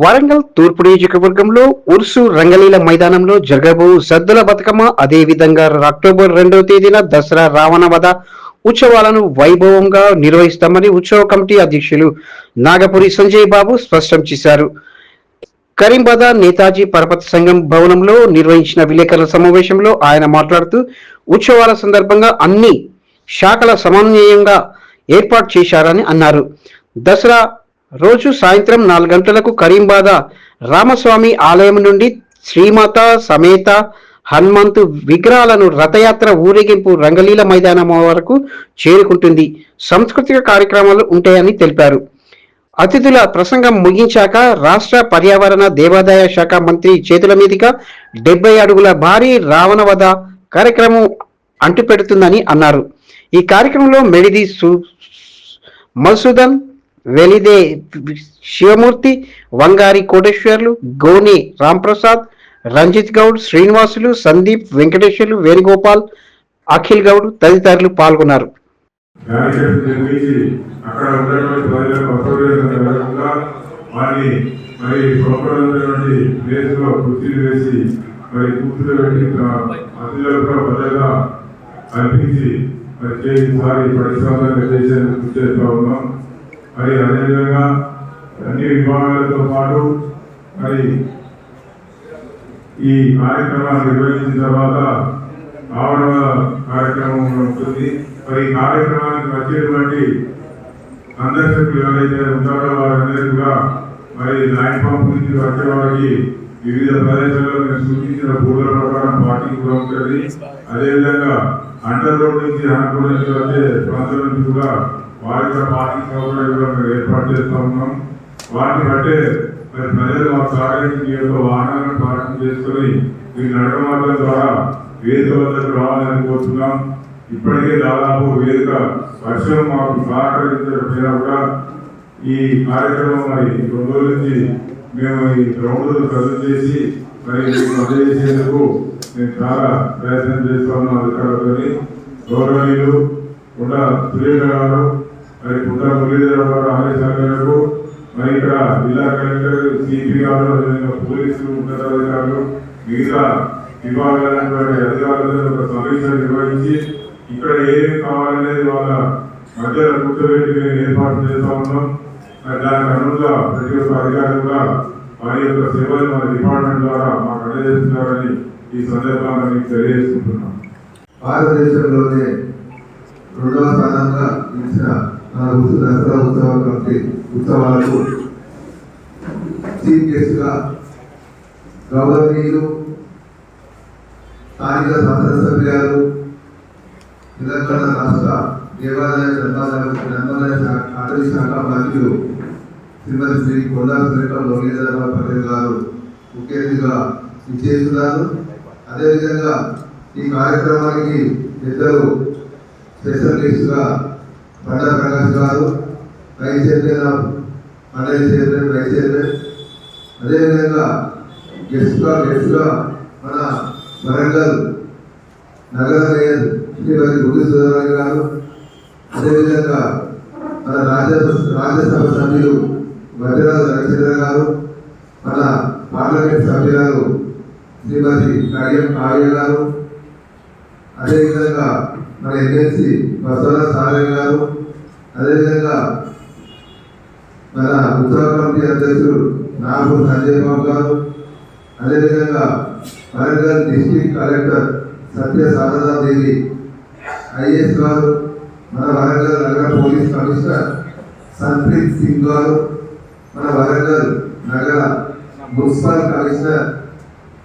వరంగల్ తూర్పు నియోజకవర్గంలో ఉర్సు రంగలీల మైదానంలో జరగబో సద్దుల బతుకమ్మ అదే విధంగా అక్టోబర్ రెండవ తేదీన దసరా రావణ వధ ఉత్సవాలను వైభవంగా నిర్వహిస్తామని ఉత్సవ కమిటీ అధ్యక్షులు నాగపురి సంజయ్ బాబు స్పష్టం చేశారు. కరీంబాద నేతాజీ పరపతి సంఘం భవనంలో నిర్వహించిన విలేకరుల సమావేశంలో ఆయన మాట్లాడుతూ ఉత్సవాల సందర్భంగా అన్ని శాఖల సమన్వయంగా ఏర్పాటు చేశారని అన్నారు. దసరా రోజు సాయంత్రం నాలుగు గంటలకు కరీంబాద రామస్వామి ఆలయం నుండి శ్రీమాత సమేత హనుమంతు విగ్రహాలను రథయాత్ర ఊరేగింపు రంగలీల మైదానం వరకు చేరుకుంటుంది. సాంస్కృతిక కార్యక్రమాలు ఉంటాయని తెలిపారు. అతిథుల ప్రసంగం ముగించాక రాష్ట్ర పర్యావరణ దేవాదాయ శాఖ మంత్రి చేతుల మీదుగా డెబ్బై అడుగుల భారీ రావణవధ కార్యక్రమం అంటుపెడుతుందని అన్నారు. ఈ కార్యక్రమంలో మెడిది సు మధుసూదన్ వెలిదే శివమూర్తి వంగారి కోటేశ్వర్లు గోని రాంప్రసాద్ రంజిత్ గౌడ్ శ్రీనివాసులు సందీప్ వెంకటేశ్వర్లు వేణుగోపాల్ అఖిల్ గౌడ్ తదితరులు పాల్గొన్నారు. వారిని మరి కుర్చీలు వేసి మరి పెట్టి కల్పించి మరి పరిశ్రమలు చేసేందుకు కృషి చేస్తూ ఉన్నాం. మరి అదేవిధంగా అన్ని విభాగాలతో పాటు మరి ఈ కార్యక్రమాలు నిర్వహించిన తర్వాత ఆవరణ కార్యక్రమం ఉంటుంది. మరి ఈ కార్యక్రమానికి వచ్చేటువంటి సందర్శకులు ఎవరైతే ఉంటారో వారందరూ కూడా మరి ల్యాండ్ పంప్ నుంచి వచ్చే వారికి వివిధ ప్రదేశాల్లో మేము సూచించిన భూముల ప్రకారం పార్టీ కూడా ఉంటుంది. అదేవిధంగా అండర్ రోడ్ నుంచి అనుకూలంగా వచ్చే ప్రాంతం నుంచి కూడా వారితో పార్టీ సౌకర్యాలు కూడా మేము ఏర్పాటు చేస్తూ ఉన్నాం. వాటిని బట్టే మరి ప్రజలు మా సహకరించి యొక్క వాహనాలను పార్కింగ్ చేసుకొని మీ నడక మార్గం ద్వారా వేదిక వద్దకు రావాలని కోరుతున్నాం. ఇప్పటికే దాదాపు వేదిక వర్షం మాకు సహకరించకపోయినా కూడా ఈ కార్యక్రమం మరి రెండు రోజుల నుంచి మేము ఈ గ్రౌండ్ రద్దు చేసి మరి మీకు అందజేసేందుకు మేము చాలా ప్రయత్నం చేస్తున్నాం అధికారులతోని. గౌరవనీయులు కొండ సురేఖ గారు మరి పుట్ట మురళీధర గారు ఆదేశాల మేరకు మరి ఇక్కడ జిల్లా కలెక్టర్ సిపి గారు పోలీసులు పోలీసు ఉన్నతాధికారులు మిగతా విభాగాలైనటువంటి అధికారులతో ఒక సమీక్ష నిర్వహించి ఇక్కడ ఏమి కావాలనేది వాళ్ళ మధ్యలో కూర్చోబెట్టి మేము ఏర్పాటు చేస్తా ఉన్నాం. మరి దానికి అనుగుణంగా ప్రతి ఒక్క అధికారి కూడా వారి యొక్క సేవలు మన డిపార్ట్మెంట్ ద్వారా మాకు అందజేస్తున్నారని ఈ సందర్భంగా మీకు తెలియజేసుకుంటున్నాం. భారతదేశంలోనే రెండవ స్థానంగా నిలిచిన దసరా ఉత్సవ వంటి ఉత్సవాలకు చీఫ్ గెస్ట్గా గౌరవనీయులు స్థానిక శాసనసభ్యులు తెలంగాణ రాష్ట్ర దేవాలయ ధర్మాదాయ ధర్మాదాయ శాఖ అటవీ శాఖ మరియు శ్రీమతి శ్రీ కొండా సురేఖ మురళీధరరావు పటేల్ గారు ముఖ్య అతిథిగా విచ్చేస్తున్నారు. అదేవిధంగా ఈ కార్యక్రమానికి ఇద్దరు స్పెషల్ గెస్ట్గా బండా ప్రకాష్ గారు వైస్ చైర్మన్ మండలి చైర్మన్ వైస్ చైర్మన్. అదేవిధంగా గెస్ట్గా గెస్ట్గా మన వరంగల్ నగర మేయర్ శ్రీమతి గుడి సుధారాణి గారు. అదేవిధంగా మన రాజ్యసభ రాజ్యసభ సభ్యులు వజ్రరాజు రవిచంద్ర గారు మన పార్లమెంట్ సభ్యురాలు శ్రీమతి కడియం కావ్య గారు. అదేవిధంగా మన ఎమ్మెల్సీ బసవరాజ సారయ్య గారు అదేవిధంగా మన ఉత్తర కమిటీ అధ్యక్షుడు నాగూర్ సంజయ్ బాబు గారు అదేవిధంగా Warangal district collector Satya Sharada Devi IAS గారు మన వరంగల్ నగర పోలీస్ కమిషనర్ సంప్రీత్ సింగ్ గారు మన వరంగల్ నగర మున్సిపల్ కమిషనర్ శ్రీమతి చహత్ వాజ్పేయి గారు